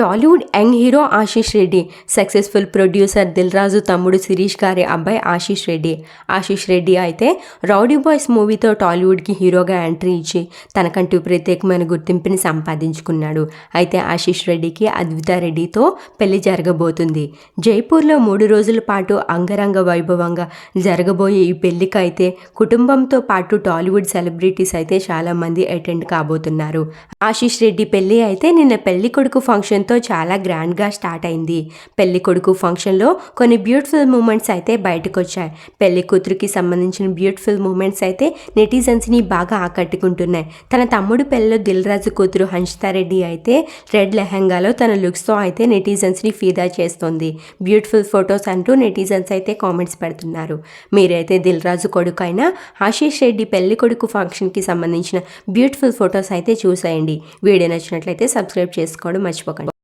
Tollywood young hero Ashish Reddy successful producer Dil Raju తమ్ముడు శిరీష్ గారి అబ్బాయి ఆశీష్ రెడ్డి. ఆశీష్ రెడ్డి అయితే రౌడీ బాయ్స్ మూవీతో టాలీవుడ్కి హీరోగా ఎంట్రీ ఇచ్చి తనకంటూ ప్రత్యేకమైన గుర్తింపుని సంపాదించుకున్నాడు. అయితే ఆశీష్ రెడ్డికి అద్విత రెడ్డితో పెళ్ళి జరగబోతుంది. జైపూర్లో మూడు రోజుల పాటు అంగరంగ వైభవంగా జరగబోయే ఈ పెళ్ళికి అయితే కుటుంబంతో పాటు టాలీవుడ్ సెలబ్రిటీస్ అయితే చాలామంది అటెండ్ కాబోతున్నారు. ఆశీష్ రెడ్డి పెళ్ళి అయితే నిన్న పెళ్ళి కొడుకు ఫంక్షన్తో చాలా గ్రాండ్గా స్టార్ట్ అయింది. పెళ్ళి కొడుకు ఫంక్షన్లో కొన్ని బ్యూటిఫుల్ మూమెంట్స్ అయితే బయటకు వచ్చాయి పెళ్ళి కూతురికి సంబంధించిన బ్యూటిఫుల్ మూమెంట్స్ అయితే నెటిజన్స్ని బాగా ఆకట్టుకుంటున్నాయి. తన తమ్ముడు పెళ్ళిలో దిల్ రాజు కూతురు హంషితారెడ్డి అయితే రెడ్ లెహంగాలో తన లుక్స్తో అయితే నెటిజన్స్ని ఫీదా చేస్తోంది. బ్యూటిఫుల్ ఫొటోస్ అంటూ నెటిజన్స్ అయితే కామెంట్స్ పెడుతున్నారు. మీరైతే దిల్ రాజు కొడుకు అయిన ఆశీష్ రెడ్డి పెళ్ళి కొడుకు ఫంక్షన్కి సంబంధించిన బ్యూటిఫుల్ ఫొటోస్ అయితే చూసేయండి. వీడియో నచ్చినట్లయితే సబ్స్క్రైబ్ చేసుకోవడం మర్చిపోకండి.